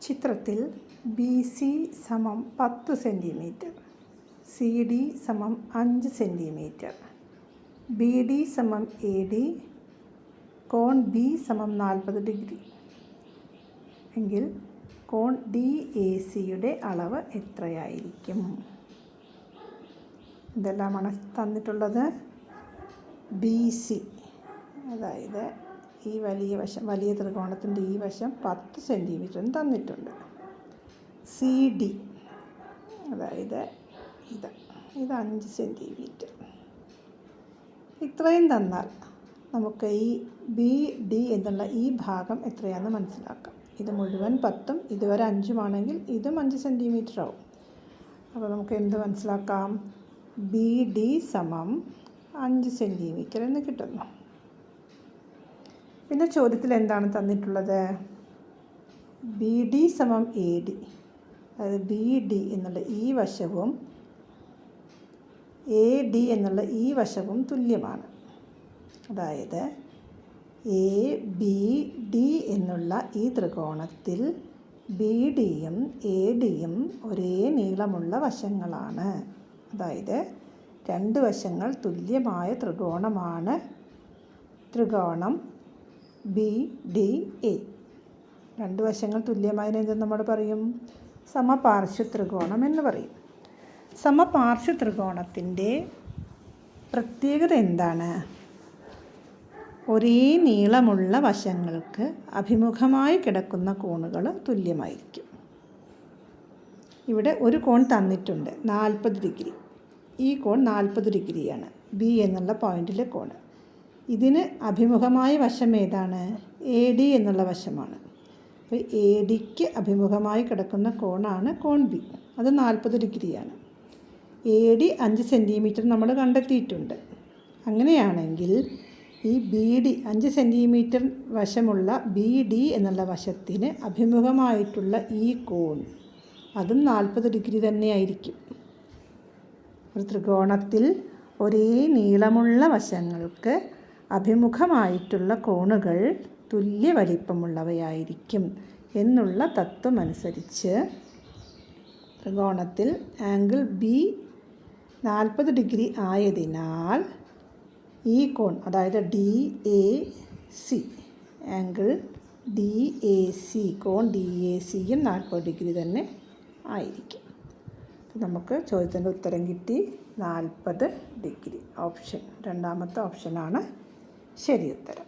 ചിത്രത്തിൽ B C സമം പത്ത് സെന്റിമീറ്റർ സി ഡി സമം അഞ്ച് സെന്റിമീറ്റർ ബി ഡി സമം എ ഡി കോൺ ബി സമം നാൽപ്പത് ഡിഗ്രി. എങ്കിൽ കോൺ ഡി എ സിയുടെ അളവ് എത്രയായിരിക്കും? ഇതെല്ലാമാണ് തന്നിട്ടുള്ളത്? ബി സി അതായത് ഈ വലിയ വശം വലിയ ത്രികോണത്തിന്റെ ഈ വശം പത്ത് സെന്റിമീറ്ററും തന്നിട്ടുണ്ട്. സി ഡി അതായത് ഇത് ഇത് അഞ്ച് സെന്റിമീറ്റർ. ഇത്രയും തന്നാൽ നമുക്ക് ഈ ബി ഡി എന്നുള്ള ഈ ഭാഗം എത്രയാണെന്ന് മനസ്സിലാക്കാം. ഇത് മുഴുവൻ പത്തും ഇതുവരെ അഞ്ചുമാണെങ്കിൽ ഇതും അഞ്ച് സെന്റിമീറ്റർ ആവും. അപ്പോൾ നമുക്ക് എന്ത് മനസ്സിലാക്കാം? ബി ഡി സമം അഞ്ച് സെന്റിമീറ്റർ എന്ന് കിട്ടുന്നു. പിന്നെ ചോദ്യത്തിൽ എന്താണ് തന്നിട്ടുള്ളത്? ബി ഡി സമം എ ഡി അതായത് ബി ഡി എന്നുള്ള ഈ വശവും എ ഡി എന്നുള്ള ഈ വശവും തുല്യമാണ്. അതായത് എ ബി ഡി എന്നുള്ള ഈ ത്രികോണത്തിൽ ബി ഡിയും എ ഡിയും ഒരേ നീളമുള്ള വശങ്ങളാണ്. അതായത് രണ്ട് വശങ്ങൾ തുല്യമായ ത്രികോണമാണ്. ത്രികോണം ബി ഡി എ രണ്ട് വശങ്ങൾ തുല്യമായതിനെ നമ്മൾ പറയും? സമപാർശ്വ ത്രികോണം എന്ന് പറയും. സമപാർശ്വ ത്രികോണത്തിന്റെ പ്രത്യേകത എന്താണ്? ഒരേ നീളമുള്ള വശങ്ങൾക്ക് അഭിമുഖമായി കിടക്കുന്ന കോണുകൾ തുല്യമായിരിക്കും. ഇവിടെ ഒരു കോൺ തന്നിട്ടുണ്ട്. നാൽപ്പത് ഡിഗ്രി. ഈ കോൺ നാൽപ്പത് ഡിഗ്രിയാണ്. ബി എന്നുള്ള പോയിന്റിലെ കോൺ. ഇതിന് അഭിമുഖമായ വശം ഏതാണ്? എ ഡി എന്നുള്ള വശമാണ്. അപ്പോൾ എ ഡിക്ക് അഭിമുഖമായി കിടക്കുന്ന കോണാണ് കോൺ ബി. അത് നാൽപ്പത് ഡിഗ്രിയാണ്. എ ഡി അഞ്ച് സെന്റിമീറ്റർ നമ്മൾ കണ്ടെത്തിയിട്ടുണ്ട്. അങ്ങനെയാണെങ്കിൽ ഈ ബി ഡി അഞ്ച് സെന്റിമീറ്റർ വശമുള്ള ബി ഡി എന്നുള്ള വശത്തിന് അഭിമുഖമായിട്ടുള്ള ഈ കോൺ അതും നാൽപ്പത് ഡിഗ്രി തന്നെയായിരിക്കും. ഒരു ത്രികോണത്തിൽ ഒരേ നീളമുള്ള വശങ്ങൾക്ക് അഭിമുഖമായിട്ടുള്ള കോണുകൾ തുല്യ വലിപ്പമുള്ളവയായിരിക്കും എന്നുള്ള തത്വം അനുസരിച്ച് ത്രികോണത്തിൽ ആംഗിൾ ബി നാൽപ്പത് ഡിഗ്രി ആയതിനാൽ ഈ കോൺ അതായത് D A C angle D A C cone D A സിയും നാൽപ്പത് ഡിഗ്രി തന്നെ ആയിരിക്കും. നമുക്ക് ചോദ്യത്തിന്റെ ഉത്തരം കിട്ടി നാൽപ്പത് ഡിഗ്രി. ഓപ്ഷൻ രണ്ടാമത്തെ ഓപ്ഷനാണ് ശരി ഉത്തരം.